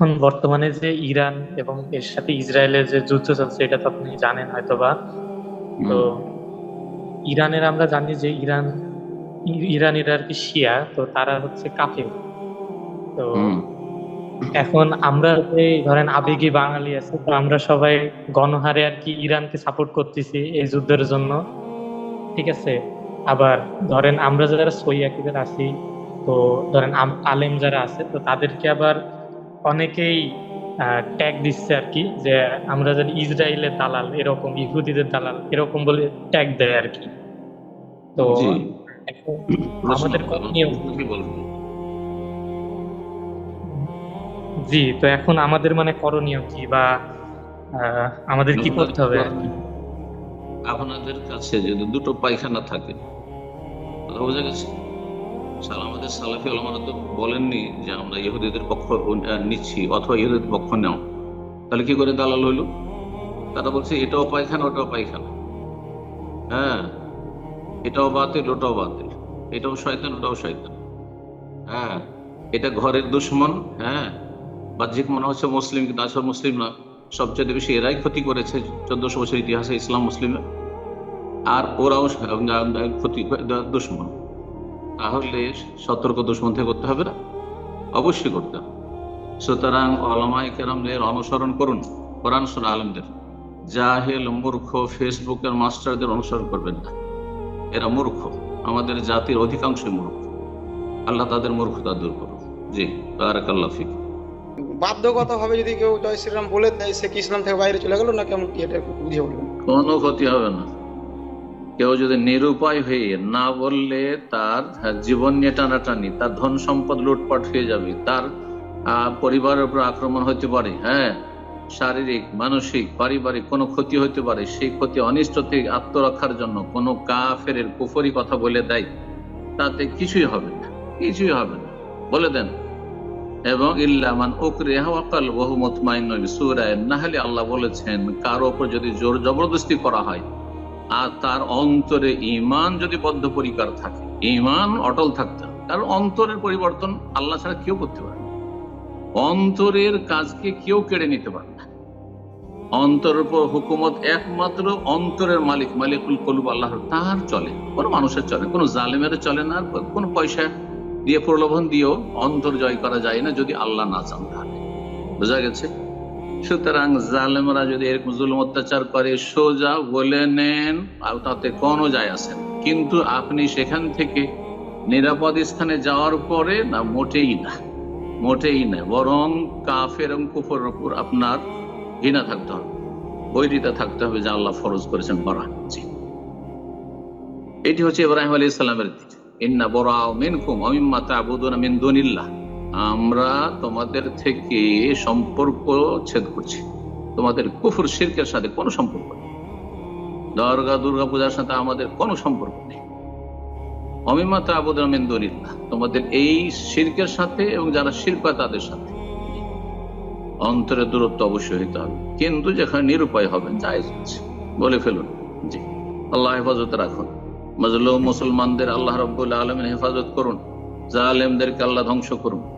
এখন বর্তমানে যে ইরান এবং এর সাথে ইসরায়েলের যে যুদ্ধ চলছে এটা তো আপনি জানেন হয়তোবা। তো ইরানের আমরা জানি যে ইরান ইরানিরা আর কি শিয়া তো তারা হচ্ছে কাফের। তো এখন আমরা যে ধরেন আবেগী বাঙালি আছে তো আমরা সবাই গণহারে আর কি ইরানকে সাপোর্ট করতেছি এই যুদ্ধের জন্য। ঠিক আছে? আবার ধরেন আমরা যারা সই আকিদের আছি তো ধরেন আলেম যারা আছে তো তাদেরকে আবার অনেকেই ট্যাগ দিচ্ছে আর কি যে আমরা যেন ইসরায়েলের দালাল এরকম ইহুদিদের দালাল এরকম বলে ট্যাগ দেয় আর কি তো আমাদের জি তো এখন আমাদের মানে করণীয় কি বা আমাদের কি করতে হবে আর কি? আপনাদের কাছে যদি দুটো পায়খানা থাকে বোঝা গেছে? আমাদের সালাফি আলমারা তো বলেননি যে আমরা ইহুদিদের পক্ষ নিচ্ছি অথবা ইহুদিদের পক্ষ নেও। তাহলে কি করে দালাল হইল? তারা বলছে, এটাও পায়খানা, ওটাও পায়খানা। হ্যাঁ এটাও বাতিল, ওটাও বাতিল। এটাও শয়তান, ওটাও শয়তান। হ্যাঁ এটা ঘরের দুশ্মন হ্যাঁ। বাহ্যিক মনে হচ্ছে মুসলিম, কিন্তু আসল মুসলিম না। সবচেয়ে বেশি এরাই ক্ষতি করেছে চোদ্দশো বছর ইতিহাসে ইসলাম মুসলিমের আর ওরাও ক্ষতি দুশ্মন। তাহলে সতর্ক দুশ্মন থেকে করতে হবে না। অবশ্যই করতে হবে। সুতরাং অলমাই কেরামদের অনুসরণ করুন কোরআন শোনা আলমদের। জাহেল মূর্খ ফেসবুকের মাস্টারদের অনুসরণ করবেন না। এরা মূর্খ আমাদের জাতির অধিকাংশই মূর্খ। আল্লাহ তাদের মূর্খতা দূর করুন জি বারাকাল্লাহ ফিক। বাধ্যগত ভাবে যদি কেউ জয় শ্রীরাম বলে দেয় সে কি ইসলাম থেকে বাইরে চলে গেল না কেমন কি এটা বুঝিয়ে বলবেন? কোনো ক্ষতি হবে না। কেউ যদি নিরুপায় হয়ে না বললে তার জীবন নিয়ে টানাটানি, তার ধন সম্পদ লুটপাট হয়ে যাবে, তার পরিবারের উপর আক্রমণ হতে পারে হ্যাঁ? শারীরিক, মানসিক, পারিবারিক কোনো ক্ষতি হতে পারে, সেই ক্ষতি অনিষ্ট থেকে আত্মরক্ষার জন্য কোনো কাফের কুফরি কথা বলে দেয়, তাতে কিছুই হবে না, কিছুই হবে না, বলে দেন। এবং ইল্লামান ওকরে হাওয়াকাল বহু মতমাইন সুরায় নাহলে আল্লাহ বলেছেন, কারও ওপর যদি জোর জবরদস্তি করা হয় আর তার অন্তরে ইমান যদি বদ্ধপরিকার থাকে ইমান অটল থাকতে কারণ অন্তরের পরিবর্তন আল্লাহ ছাড়া কেউ করতে পারে। অন্তরের কাজকে কেউ কেড়ে নিতে পারে না। অন্তরের উপর হুকুমত একমাত্র অন্তরের মালিক, মালিকুল কলুব আল্লাহ তার চলে, কোনো মানুষের চলে, কোনো জালেমের চলে না, কোনো পয়সা দিয়ে প্রলোভন দিয়েও অন্তর জয় করা যায় না যদি আল্লাহ না চান তাহলে। বোঝা গেছে? সুতরাং জালেমরা যদি এরকম জুলুম অত্যাচার করে, সোজা বলে নেন তাতে কোনো যায় আসে কিন্তু আপনি সেখান থেকে নিরাপদ স্থানে যাওয়ার পরে না, মোটেই না মোটেই না, বরং কাফের এবং কুফরের উপর আপনার ঘৃণা থাকতে হবে বৈরিতা থাকতে হবে যা আল্লাহ ফরজ করেছেন বরা এটি হচ্ছে ইব্রাহিম আলী ইসলামের দিক। ইন্না বরা মিনকুম, অমিম্মা তাবুদুনা মিন দুনিল্লাহ। আমরা তোমাদের থেকে সম্পর্ক ছেদ করছি। তোমাদের কুফর, শিরকের সাথে কোনো সম্পর্ক নেই। দর্গা, দুর্গা পূজার সাথে আমাদের কোনো সম্পর্ক নেই। অমিমা তাবুদুনা মিন দুনিল্লাহ, তোমাদের এই শিরকের সাথে এবং যারা হয় তাদের সাথে। অন্তরে দূরত্ব অবশ্যই হইতে হবে, কিন্তু যেখানে নিরুপায় হবেন যাই বলে ফেলুন। জি। আল্লাহ হেফাজত রাখুন। মজলুম মুসলমানদের আল্লাহ রব্বুল আলমের হেফাজত করুন। জালেমদেরকে আল্লাহ ধ্বংস করুন।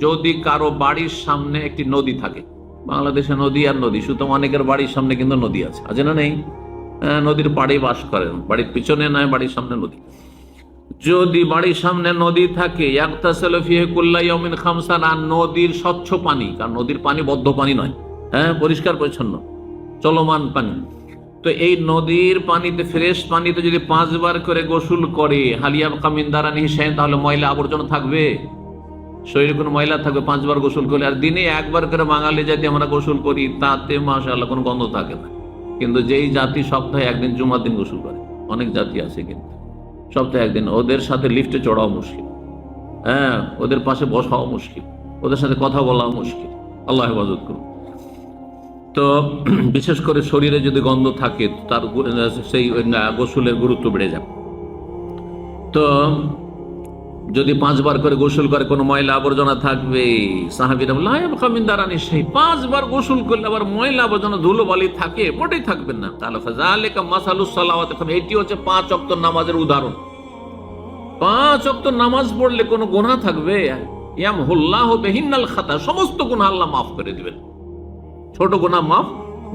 যদি কারও বাড়ির সামনে একটি নদী থাকে বাংলাদেশে নদী আর নদী সুতরাং অনেকের বাড়ির সামনে কিন্তু নদী আছে আছে না নেই? আহ, নদীর পাড়ে বাস করেন বাড়ির পিছনে নয় বাড়ির সামনে নদী। যদি বাড়ির সামনে নদী থাকে খামসান আর নদীর স্বচ্ছ পানি কারণ নদীর পানি বদ্ধ পানি নয় হ্যাঁ পরিষ্কার পরিচ্ছন্ন চলমান পানি। তো এই নদীর পানিতে ফ্রেশ পানিতে যদি পাঁচবার করে গোসল করে হালিয়া কামিন দ্বারা নিহিসেন তাহলে ময়লা আবর্জনা থাকবে? শরীরে কোনো ময়লা থাকবে, পাঁচবার গোসল করলে, আর দিনে একবার করে বাঙালি জাতি আমরা গোসল করি, তাতে মাশাআল্লাহ কোনো গন্ধ থাকে না। কিন্তু যেই জাতি সপ্তাহে একদিন জুমার দিন গোসল করে, অনেক জাতি আছে কিন্তু। সপ্তাহে একদিন ওদের সাথে লিফটে চড়াও মুশকিল। হ্যাঁ ওদের পাশে বসাও মুশকিল। ওদের সাথে কথা বলাও মুশকিল। আল্লাহ হেফাজত করুন। তো বিশেষ করে শরীরে যদি গন্ধ থাকে, তার সেই গোসলের গুরুত্ব বেড়ে যাবে। তো যদি পাঁচবার করে গোসল করে কোনো ময়লা আবর্জনা থাকবে সাহাবিরানি সেই পাঁচবার গোসল করলে আবার ময়লা আবর্জনা ধুলো বালি থাকে, মোটেই থাকবেন না। তাহলে ফাজালিকা মাসালুস সালাওয়াত এটি হচ্ছে পাঁচ অক্ত নামাজের উদাহরণ। পাঁচ অক্ত নামাজ পড়লে কোনো গোনা থাকবে? ইয়াম হুল্লাহ বেহিনাল খাতা, সমস্ত গুনাহ আল্লাহ মাফ করে দিবেন। ছোট গোনা মাফ,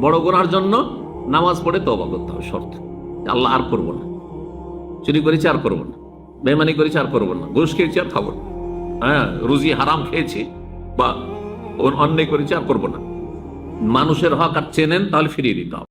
বড় গোনার জন্য নামাজ পড়ে তবা করতে হবে, শর্ত। আল্লাহ আর করব না। চুরি করেছি আর করব না। বেমানি করেছি আর করব না। ঘুষ খেয়েছি আর খাব না। হ্যাঁ রুজি হারাম খেয়েছি বা অন্যায় করেছি আর করব না। মানুষের হক আর চেনেন, তাহলে ফিরিয়ে দিতে হবে।